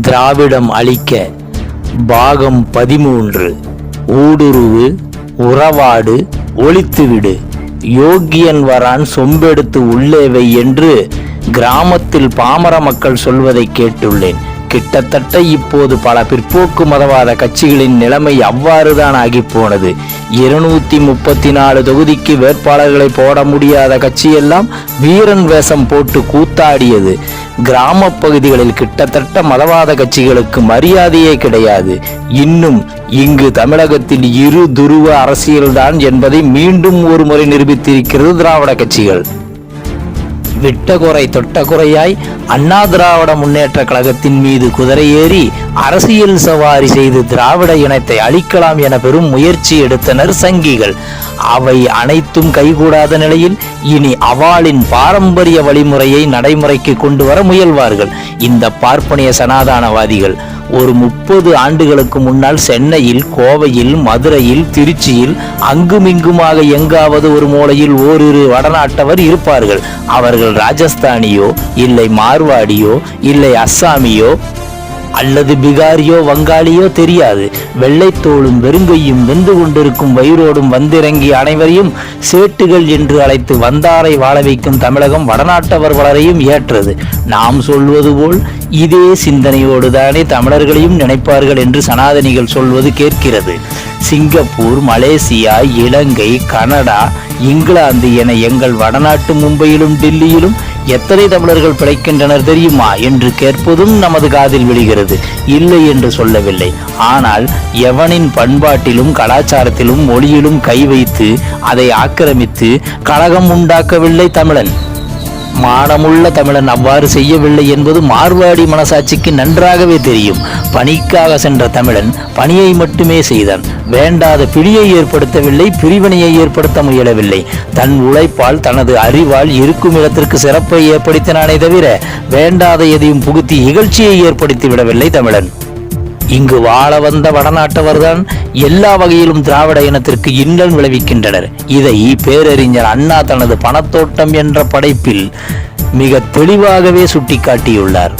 திராவிடம் அழிக்க பாகம் பதிமூன்று. ஊடுருவு உறவாடு ஒழித்துவிடு. யோகியன் வரான் சொம்பெடுத்து உள்ளேவை என்று கிராமத்தில் பாமர மக்கள் சொல்வதை கேட்டுள்ளேன். கிட்டத்தட்ட இப்போது பல பிற்போக்கு மதவாத கட்சிகளின் நிலைமை அவ்வாறுதான் ஆகிப் போனது இருநூத்தி முப்பத்தி நாலு தொகுதிக்கு வேட்பாளர்களை போட முடியாத கட்சியெல்லாம் வீரன் வேஷம் போட்டு கூத்தாடியது. கிராம பகுதிகளில் கிட்டத்தட்ட மதவாத கட்சிகளுக்கு மரியாதையே கிடையாது. இன்னும் இங்கு தமிழகத்தில் இரு துருவ அரசியல்தான் என்பதை மீண்டும் ஒரு முறை நிரூபித்திருக்கிறது திராவிட கட்சிகள். விட்டகுறை தொட்டகுறையாய் அண்ணா திராவிட முன்னேற்ற கழகத்தின் மீது குதிரை ஏறி அரசியல் சவாரி செய்து திராவிட இனத்தை அழிக்கலாம் என பெரும் முயற்சி எடுத்தனர் சங்கிகள். அவை அனைத்தும் கைகூடாத நிலையில் இனி அவாளின் பாரம்பரிய வழிமுறையை நடைமுறைக்கு கொண்டு வர முயல்வார்கள். இந்த பார்ப்பனிய சனாதானவாதிகள் ஒரு முப்பது ஆண்டுகளுக்கு முன்னால் சென்னையில் கோவையில் மதுரையில் திருச்சியில் அங்குமிங்குமாக எங்காவது ஒரு மூலையில் ஓரிரு வடநாட்டவர் இருப்பார்கள். அவர்கள் ராஜஸ்தானியோ இல்லை மார்வாடியோ இல்லை அஸ்ஸாமியோ அல்லது பிகாரியோ வங்காளியோ தெரியாது. வெள்ளைத்தோளும் வெறுங்கையும் வெந்து கொண்டிருக்கும் வயிறோடும் வந்திறங்கி அனைவரையும் சேட்டுகள் என்று அழைத்து வந்தாரை வாழ வைக்கும் தமிழகம் வடநாட்டவர் வளரையும் ஏற்றது. நாம் சொல்வது போல் இதே சிந்தனையோடு தானே தமிழர்களையும் நினைப்பார்கள் என்று சனாதனிகள் சொல்வது கேட்கிறது. Singapore Malaysia Ilangai Canada England என எங்கள் வடநாட்டு மும்பையிலும் டெல்லியிலும் எத்தனை தமிழர்கள் பிழைக்கின்றனர் தெரியுமா என்று கேட்பதும் நமது காதில் விழுகிறது. இல்லை என்று சொல்லவில்லை. ஆனால் எவனின் பண்பாட்டிலும் கலாச்சாரத்திலும் மொழியிலும் கை வைத்து அதை ஆக்கிரமித்து கழகம் உண்டாக்கவில்லை தமிழன். மானமுள்ள தமிழன் அவ்வாறு செய்யவில்லை என்பது மார்வாடி மனசாட்சிக்கு நன்றாகவே தெரியும். பணிக்காக சென்ற தமிழன் பணியை மட்டுமே செய்தான். வேண்டாத பிடியை ஏற்படுத்தவில்லை பிரிவினையை ஏற்படுத்த முயலவில்லை. தன் உழைப்பால் தனது அறிவால் இருக்கும் இடத்திற்கு சிறப்பை ஏற்படுத்தினானே தவிர வேண்டாத எதையும் புகுத்தி இகழ்ச்சியை ஏற்படுத்தி விடவில்லை தமிழன். இங்கு வாழ வந்த வடநாட்டவர்தான் எல்லா வகையிலும் திராவிட இனத்திற்கு இன்னல் விளைவிக்கின்றனர். இதை பேரறிஞர் அண்ணா தனது பணத்தோட்டம் என்ற படைப்பில் மிக தெளிவாகவே சுட்டிக்காட்டியுள்ளார்.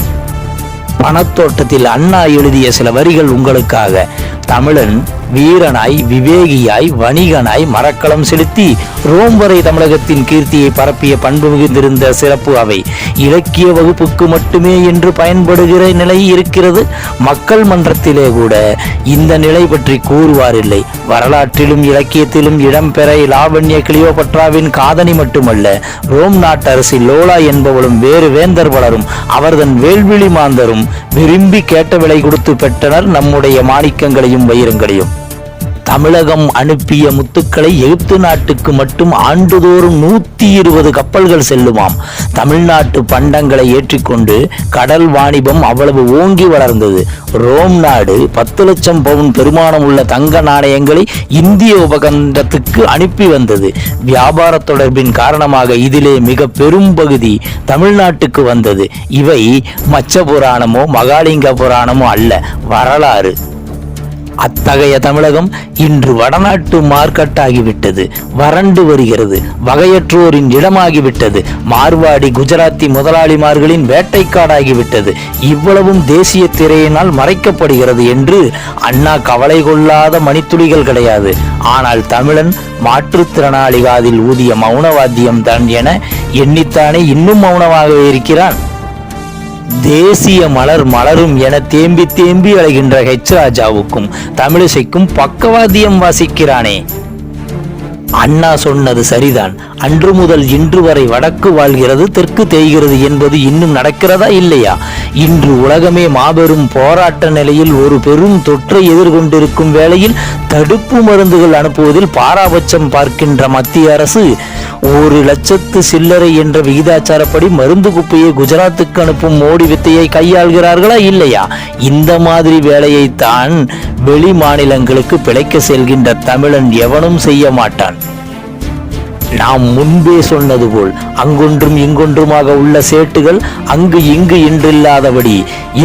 பணத்தோட்டத்தில் அண்ணா எழுதிய சில வரிகள் உங்களுக்காக. தமிழன் வீரனாய் விவேகியாய் வணிகனாய் மரக்களம் செலுத்தி ரோம் வரை தமிழகத்தின் கீர்த்தியை பரப்பிய பண்பு மிகுந்திருந்த சிறப்பு அவை. இலக்கிய வகுப்புக்கு மட்டுமே என்று பயன்படுகிற நிலை இருக்கிறது. மக்கள் மன்றத்திலே கூட இந்த நிலை பற்றி கூறுவாரில்லை. வரலாற்றிலும் இலக்கியத்திலும் இடம்பெற லாவண்ய கிளியோபட்ராவின் காதணி மட்டுமல்ல ரோம் நாட்டரசி லோலா என்பவளும் வேறு வேந்தர் பலரும் அவர்தன் வேள்விழி மாந்தரும் விரும்பி கேட்ட விலை கொடுத்து பெற்றனர் நம்முடைய மாணிக்கங்களையும் வைரங்களையும். தமிழகம் அனுப்பிய முத்துக்களை எகிப்து நாட்டுக்கு மட்டும் ஆண்டுதோறும் நூத்தி இருபது கப்பல்கள் செல்லுமாம். தமிழ்நாட்டு பண்டங்களை ஏற்றிக்கொண்டு கடல் வாணிபம் அவ்வளவு ஓங்கி வளர்ந்தது. ரோம் நாடு பத்து லட்சம் பவுன் பெருமானம் உள்ள தங்க நாணயங்களை இந்திய உபகண்டத்துக்கு அனுப்பி வந்தது. வியாபார தொடர்பின் காரணமாக இதிலே மிக பெரும் பகுதி தமிழ்நாட்டுக்கு வந்தது. இவை மச்ச புராணமோ மகாலிங்க புராணமோ அல்ல வரலாறு. அத்தகைய தமிழகம் இன்று வடநாட்டு மார்க்கெட்டாகிவிட்டது. வறண்டு வருகிறது. வகையற்றோரின் இடமாகிவிட்டது மார்வாடி குஜராத்தி முதலாளிமார்களின் வேட்டைக்காடாகிவிட்டது. இவ்வளவும் தேசிய திரையினால் மறைக்கப்படுகிறது என்று அண்ணா கவலை கொள்ளாத மணித்துளிகள் கிடையாது. ஆனால் தமிழன் மாற்றுத்திறனாளிகாதில் ஊதிய மௌனவாத்தியம் தான் என எண்ணித்தானே இன்னும் மௌனமாகவே இருக்கிறான். தேசிய மலர் மலரும் என தேம்பி தேம்பி அழைகின்ற ஹெச் ராஜாவுக்கும் தமிழிசைக்கும் பக்கவாதியம் வாசிக்கிறானே. அண்ணா சொன்னது சரிதான். அன்று முதல் இன்று வரை வடக்கு வாழ்கிறது தெற்கு தேய்கிறது என்பது இன்னும் நடக்கிறதா இல்லையா? இன்று உலகமே மாபெரும் போராட்ட நிலையில் ஒரு பெரும் தொற்றை எதிர்கொண்டிருக்கும் வேளையில் தடுப்பு மருந்துகள் அனுப்புவதில் பாராபட்சம் பார்க்கின்ற மத்திய அரசு ஒரு லட்சத்து சில்லறை என்ற விகிதாச்சாரப்படி மருந்து குப்பையை குஜராத்துக்கு அனுப்பும் மோடி வித்தையை கையாள்கிறார்களா இல்லையா? இந்த மாதிரி வேலையைத்தான் வெளி மாநிலங்களுக்கு பிழைக்க செல்கின்ற தமிழன் எவனும் செய்ய மாட்டான். நாம் முன்பே சொன்னது போல் அங்கொன்றும் இங்கொன்றுமாக உள்ள சேட்டுகள் அங்கு இங்கு இன்றில்லாதபடி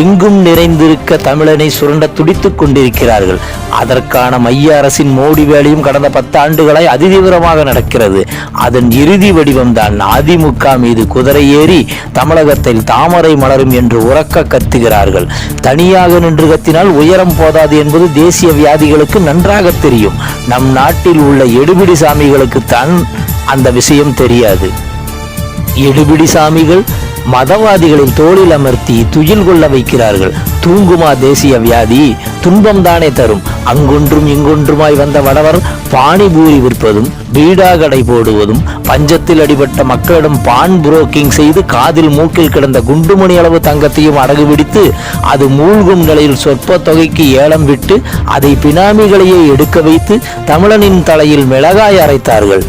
எங்கும் நிறைந்திருக்க தமிழனை சுரண்ட துடித்துக் கொண்டிருக்கிறார்கள். அதற்கான மைய அரசின் மோடி வேலையும் கடந்த பத்தாண்டுகளாய் அதிதீவிரமாக நடக்கிறது. அதன் இறுதி வடிவம்தான் அதிமுக மீது குதிரை ஏறி தமிழகத்தில் தாமரை மலரும் என்று உறக்க கத்துகிறார்கள். தனியாக நின்று கத்தினால் உயரம் போதாது என்பது தேசிய வியாதிகளுக்கு நன்றாக தெரியும். நம் நாட்டில் உள்ள எடுபிடி சாமிகளுக்கு தான் அந்த விஷயம் தெரியாது. எடுபிடி சாமிகள் மதவாதிகளின் தோளில் அமர்த்தி துயில் கொள்ள வைக்கிறார்கள். தூங்குமா தேசிய வியாதி துன்பம் தானே தரும். அங்கொன்றும் இங்கொன்றுமாய் வந்த வடவர் பானிபூரி விற்பதும் பீடா கடை போடுவதும் பஞ்சத்தில் அடிபட்ட மக்களிடம் பான் புரோக்கிங் செய்து காதில் மூக்கில் கிடந்த குண்டுமணி அளவு தங்கத்தையும் அடகு பிடித்து அது மூழ்கும் நிலையில் சொற்ப தொகைக்கு ஏலம் விட்டு அதை பினாமிகளையே எடுக்க வைத்து தமிழனின் தலையில் மிளகாய் அரைத்தார்கள்.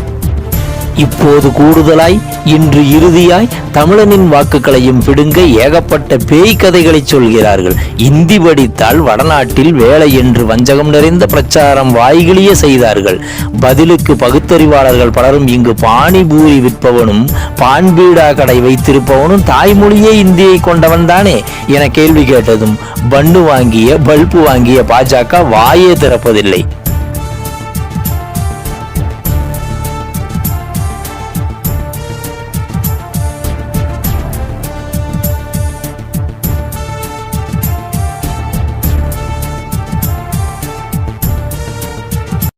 இப்போது கூடுதலாய் இன்று இறுதியாய் தமிழனின் வாக்குகளையும் பிடுங்க ஏகப்பட்ட பேய் கதைகளை சொல்கிறார்கள். இந்தி படித்தால் வடநாட்டில் வேலை என்று வஞ்சகம் நிறைந்த பிரச்சாரம் வாய்கிளிய செய்தார்கள். பதிலுக்கு பகுத்தறிவாளர்கள் பலரும் இங்கு பானிபூரி விற்பவனும் பான்பீடா கடை வைத்திருப்பவனும் தாய்மொழியே இந்தியை கொண்டவன் தானே என கேள்வி கேட்டதும் பண்ணு வாங்கிய பல்பு வாங்கிய பாஜக வாயே திறப்பதில்லை.